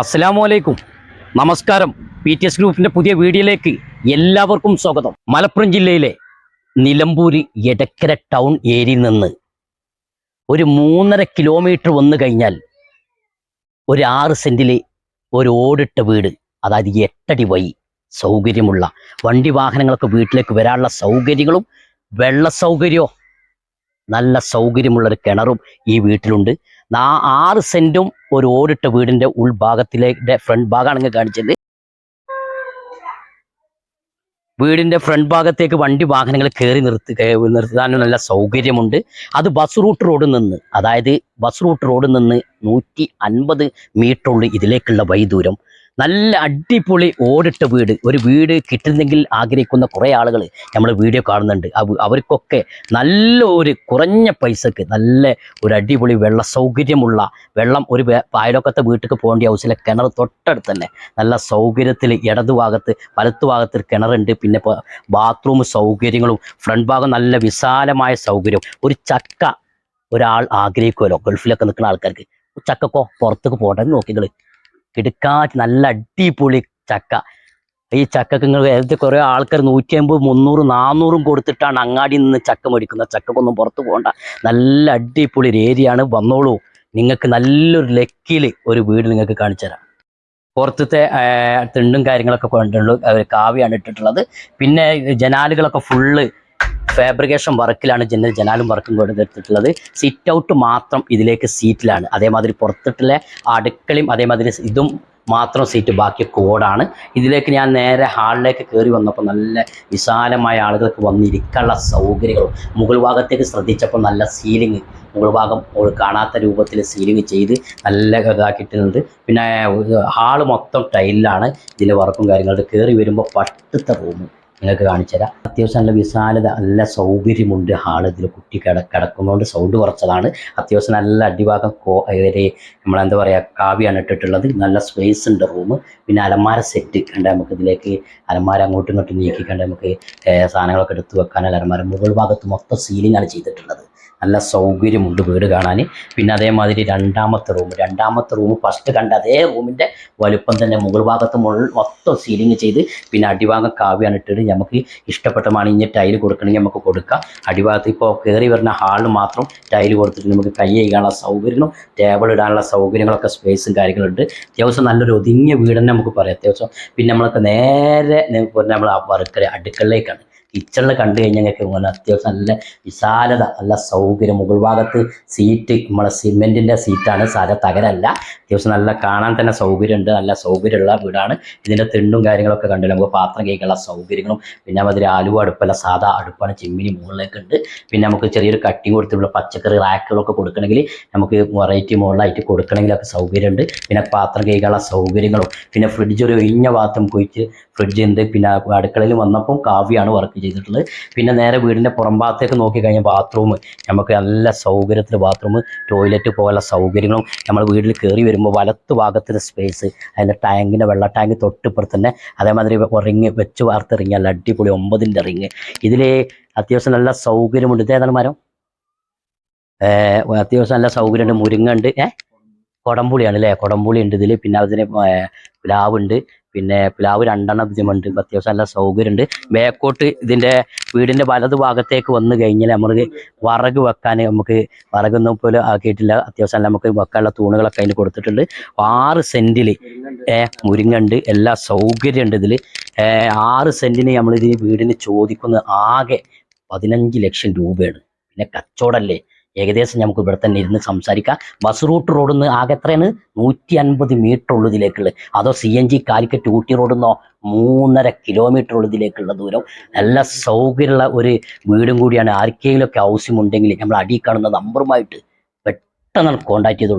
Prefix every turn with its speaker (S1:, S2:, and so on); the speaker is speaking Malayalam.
S1: അസ്സലാമു വലൈക്കും നമസ്കാരം. പി ടി എസ് ഗ്രൂപ്പിന്റെ പുതിയ വീഡിയോയിലേക്ക് എല്ലാവർക്കും സ്വാഗതം. മലപ്പുറം ജില്ലയിലെ നിലമ്പൂര് എടക്കര ടൗൺ ഏരിയയിൽ നിന്ന് ഒരു മൂന്നര കിലോമീറ്റർ വന്നു കഴിഞ്ഞാൽ ഒരു ആറ് സെന്റിൽ ഒരു ഓടിട്ട വീട് അതായത് എട്ടടി വൈ സൗകര്യമുള്ള വണ്ടി വാഹനങ്ങളൊക്കെ വീട്ടിലേക്ക് വരാനുള്ള സൗകര്യങ്ങളും വെള്ള സൗകര്യവും നല്ല സൗകര്യമുള്ളൊരു കിണറും ഈ വീട്ടിലുണ്ട്. ആറ് സെന്റും ഒരു ഓടിട്ട വീടിന്റെ ഉൾഭാഗത്തിലെ ഫ്രണ്ട് ഭാഗമാണ് ഇങ്ങനെ കാണിച്ചത്. വീടിന്റെ ഫ്രണ്ട് ഭാഗത്തേക്ക് വണ്ടി വാഹനങ്ങൾ കയറി നിർത്തി നിർത്താനും നല്ല സൗകര്യമുണ്ട്. അത് ബസ് റൂട്ട് റോഡിൽ നിന്ന് അതായത് ബസ് റൂട്ട് റോഡിൽ നിന്ന് നൂറ്റി അൻപത് മീറ്റർ ഉള്ളു ഇതിലേക്കുള്ള വഴി ദൂരം നല്ല അടിപൊളി ഓടിട്ട വീട്. ഒരു വീട് കിട്ടുന്നെങ്കിൽ ആഗ്രഹിക്കുന്ന കുറേ ആളുകൾ നമ്മൾ വീഡിയോ കാണുന്നുണ്ട്. അവ- അവർക്കൊക്കെ നല്ല ഒരു കുറഞ്ഞ പൈസക്ക് നല്ല ഒരു അടിപൊളി വെള്ള സൗകര്യമുള്ള വെള്ളം ഒരു പായലൊക്കത്തെ വീട്ടിലേക്ക് പോകേണ്ട ഹൗസിലെ കിണർ തൊട്ടടുത്ത് തന്നെ. നല്ല സൗകര്യത്തിൽ ഇടതുഭാഗത്ത് വലത്തുഭാഗത്ത് ഒരു കിണറുണ്ട്. പിന്നെ ബാത്റൂം സൗകര്യങ്ങളും ഫ്രണ്ട് ഭാഗം നല്ല വിശാലമായ സൗകര്യം. ഒരു ചക്ക ഒരാൾ ആഗ്രഹിക്കുമല്ലോ ഗൾഫിലൊക്കെ നിൽക്കുന്ന ആൾക്കാർക്ക്. ചക്കക്കോ പുറത്തേക്ക് പോകട്ടെ നോക്കികൾ കിടക്കാറ്റ് നല്ല അടിപൊളി ചക്ക. ഈ ചക്കക്ക് നിങ്ങൾ ഏതൊക്കെ കുറേ ആൾക്കാർ നൂറ്റി അമ്പത് മുന്നൂറ് നാന്നൂറും കൊടുത്തിട്ടാണ് അങ്ങാടിയിൽ നിന്ന് ചക്ക മേടിക്കുന്നത്. ചക്കക്കൊന്നും പുറത്ത് പോകണ്ട. നല്ല അടിപൊളി ഏരിയയാണ് വന്നോളൂ. നിങ്ങൾക്ക് നല്ലൊരു ലക്കിൽ ഒരു വീട് നിങ്ങൾക്ക് കാണിച്ചു തരാം. പുറത്തത്തെ തിണ്ടും കാര്യങ്ങളൊക്കെ കൊണ്ടുള്ളൂ കാവ്യാണ് ഇട്ടിട്ടുള്ളത്. പിന്നെ ജനാലുകളൊക്കെ ഫുള്ള് ഫാബ്രിക്കേഷൻ വർക്കിലാണ് ജനൽ ജനാലും വർക്കും കൊടുത്തിട്ടുള്ളത് സിറ്റ് ഔട്ട് മാത്രം ഇതിലേക്ക് സീറ്റിലാണ് അതേമാതിരി പുറത്തിട്ടുള്ള അടുക്കളയും അതേമാതിരി ഇതും മാത്രം സീറ്റ് ബാക്കി കോഡാണ് ഇതിലേക്ക് ഞാൻ നേരെ ഹാളിലേക്ക് കയറി വന്നപ്പോൾ നല്ല വിശാലമായ ആളുകൾക്ക് വന്നിരിക്കാനുള്ള സൗകര്യങ്ങളും മുകൾ ഭാഗത്തേക്ക് ശ്രദ്ധിച്ചപ്പോൾ നല്ല സീലിംഗ് മുകൾ ഭാഗം കാണാത്ത രൂപത്തിൽ സീലിംഗ് ചെയ്ത് നല്ല ഇതാക്കിയിട്ടുണ്ട്. പിന്നെ ഹാൾ മൊത്തം ടൈലിലാണ് ഇതിന്റെ വർക്കും കാര്യങ്ങളും. കയറി വരുമ്പോൾ പട്ടത്തെ റൂം. നിങ്ങൾക്ക് കാണിച്ചു തരാം അത്യാവശ്യം നല്ല വിശാലത നല്ല സൗകര്യമുണ്ട്. ഹാൾ ഇതിൽ കുട്ടി കിട കിടക്കുന്നതുകൊണ്ട് സൗണ്ട് കുറച്ചതാണ്. അത്യാവശ്യം നല്ല അടിഭാഗം കോ ഇവരെ നമ്മളെന്താ പറയുക കാവ്യാണ് ഇട്ടിട്ടുള്ളത്. നല്ല സ്പേസ് ഉണ്ട് റൂം പിന്നെ അലമാര സെറ്റ് കണ്ട നമുക്ക് ഇതിലേക്ക് അലമാര അങ്ങോട്ടും ഇങ്ങോട്ടും നീക്കി കണ്ട നമുക്ക് സാധനങ്ങളൊക്കെ എടുത്തു വെക്കാനുള്ള അലമാര. മുകൾ ഭാഗത്ത് മൊത്തം സീലിംഗ് ആണ് ചെയ്തിട്ടുള്ളത്. നല്ല സൗകര്യമുണ്ട് വീട് കാണാൻ. പിന്നെ അതേമാതിരി രണ്ടാമത്തെ റൂം. രണ്ടാമത്തെ റൂം ഫസ്റ്റ് കണ്ട അതേ റൂമിന്റെ വലുപ്പം തന്നെ മുകൾ ഭാഗത്ത് മുകൾ മൊത്തം സീലിംഗ് ചെയ്ത് പിന്നെ അടിഭാഗം കാവ്യാണ് ഇട്ടിട്ട് നമുക്ക് ഇഷ്ടപ്പെട്ട ഇനി ടൈൽ കൊടുക്കണമെങ്കിൽ നമുക്ക് കൊടുക്കാം. അടിഭാഗത്ത് ഇപ്പോൾ കയറി വരുന്ന ഹാളിൽ മാത്രം ടൈൽ കൊടുത്തിട്ട് നമുക്ക് കൈ കഴിക്കാനുള്ള സൗകര്യങ്ങളും ടേബിൾ ഇടാനുള്ള സൗകര്യങ്ങളൊക്കെ സ്പേസും കാര്യങ്ങളുണ്ട്. അത്യാവശ്യം നല്ലൊരു ഒതുങ്ങിയ വീട് തന്നെ നമുക്ക് പറയാം. അത്യാവശ്യം പിന്നെ നമ്മളൊക്കെ നേരെ നമ്മൾ വർക്കല അടുക്കളയിലേക്കാണ്. കിച്ചണിൽ കണ്ടു കഴിഞ്ഞാൽ ഞങ്ങൾക്ക് ഇങ്ങനെ അത്യാവശ്യം നല്ല വിശാലത നല്ല സൗകര്യം. മുകൾ ഭാഗത്ത് സീറ്റ് നമ്മളെ സിമെന്റിന്റെ സീറ്റാണ് സാര തകരല്ല. അത്യാവശ്യം നല്ല കാണാൻ തന്നെ സൗകര്യമുണ്ട്. നല്ല സൗകര്യമുള്ള വീടാണ്. ഇതിന്റെ തെണ്ടും കാര്യങ്ങളൊക്കെ കണ്ടു നമുക്ക് പാത്രം കേൾക്കാനുള്ള സൗകര്യങ്ങളും പിന്നെ അതിൽ ആലുവ അടുപ്പല്ല സാധാ അടുപ്പാണ് ചിമ്മിനി മുകളിലേക്ക് ഉണ്ട്. പിന്നെ നമുക്ക് ചെറിയൊരു കട്ടിങ് കൊടുത്തിട്ടുള്ള പച്ചക്കറി റാക്കുകളൊക്കെ കൊടുക്കണമെങ്കിൽ നമുക്ക് വെറൈറ്റി മുകളിലായിട്ട് കൊടുക്കണമെങ്കിലൊക്കെ സൗകര്യമുണ്ട്. പിന്നെ പാത്രം കേൾക്കാനുള്ള സൗകര്യങ്ങളും പിന്നെ ഫ്രിഡ്ജ് ഒരു ഒഴിഞ്ഞ ഭാഗത്തും നമുക്ക് ഫ്രിഡ്ജ് ഉണ്ട്. പിന്നെ അടുക്കളയിൽ വന്നപ്പോൾ കാവ്യാണ് വർക്ക് ചെയ്തിട്ടുള്ളത്. പിന്നെ നേരെ വീടിന്റെ പുറം ഭാഗത്തേക്ക് നോക്കി കഴിഞ്ഞാൽ ബാത്റൂം നമുക്ക് നല്ല സൗകര്യത്തിൽ ബാത്റൂം ടോയ്ലറ്റ് പോലുള്ള സൗകര്യങ്ങളും നമ്മൾ വീട്ടിൽ കയറി വരുമ്പോൾ വലത്ത് ഭാഗത്തിന്റെ സ്പേസ് അതിന്റെ ടാങ്കിന്റെ വെള്ള ടാങ്ക് തൊട്ടിപ്പുറത്ത് തന്നെ അതേമാതിരി റിങ് വെച്ച് വാർത്ത റിങ് അല്ല അടിപൊളി ഒമ്പതിന്റെ റിങ് ഇതിൽ അത്യാവശ്യം നല്ല സൗകര്യമുണ്ട്. ഇതേതാണ് മരം? അത്യാവശ്യം നല്ല സൗകര്യമുണ്ട്. മുരിങ്ങ ഉണ്ട്. ഏഹ് കൊടംപുളിയാണ് അല്ലേ? കൊടംപുളി ഉണ്ട് ഇതിൽ പിന്നെ അതിന് പ്ലാവുണ്ട്. പിന്നെ പ്ലാവ് രണ്ടെണ്ണം ഇതിമുണ്ട് അത്യാവശ്യം നല്ല സൗകര്യമുണ്ട്. ബേക്കോട്ട് ഇതിന്റെ വീടിന്റെ വലത് ഭാഗത്തേക്ക് വന്നു കഴിഞ്ഞാൽ നമ്മൾ വറക് വെക്കാൻ നമുക്ക് വറകൊന്നും പോലും ആക്കിയിട്ടില്ല. അത്യാവശ്യം നമുക്ക് വെക്കാനുള്ള തൂണുകളൊക്കെ അതിന് കൊടുത്തിട്ടുണ്ട്. ആറ് സെന്റിൽ മുരിങ്ങുണ്ട്. എല്ലാ സൗകര്യമുണ്ട് ഇതിൽ ആറ് സെന്റിന് നമ്മൾ ഇതിന് വീടിന് ചോദിക്കുന്നത് ആകെ പതിനഞ്ച് ലക്ഷം രൂപയാണ്. പിന്നെ കച്ചവടമല്ലേ ഏകദേശം നമുക്ക് ഇവിടെ തന്നെ ഇരുന്ന് സംസാരിക്കാം. ബസ് റൂട്ട് റോഡിൽ നിന്ന് ആകെ എത്രയാണ്? നൂറ്റി അൻപത് മീറ്റർ ഉള്ളതിലേക്കുള്ളത് അതോ C N G Calicut Ooty റോഡിൽ മൂന്നര കിലോമീറ്റർ ഉള്ളതിലേക്കുള്ള ദൂരം. നല്ല സൗകര്യമുള്ള ഒരു വീടും കൂടിയാണ്. ആർക്കെങ്കിലുമൊക്കെ ആവശ്യമുണ്ടെങ്കിൽ നമ്മൾ അടിയിൽ കാണുന്ന നമ്പറുമായിട്ട് പെട്ടെന്ന് കോൺടാക്ട് ചെയ്തോളൂ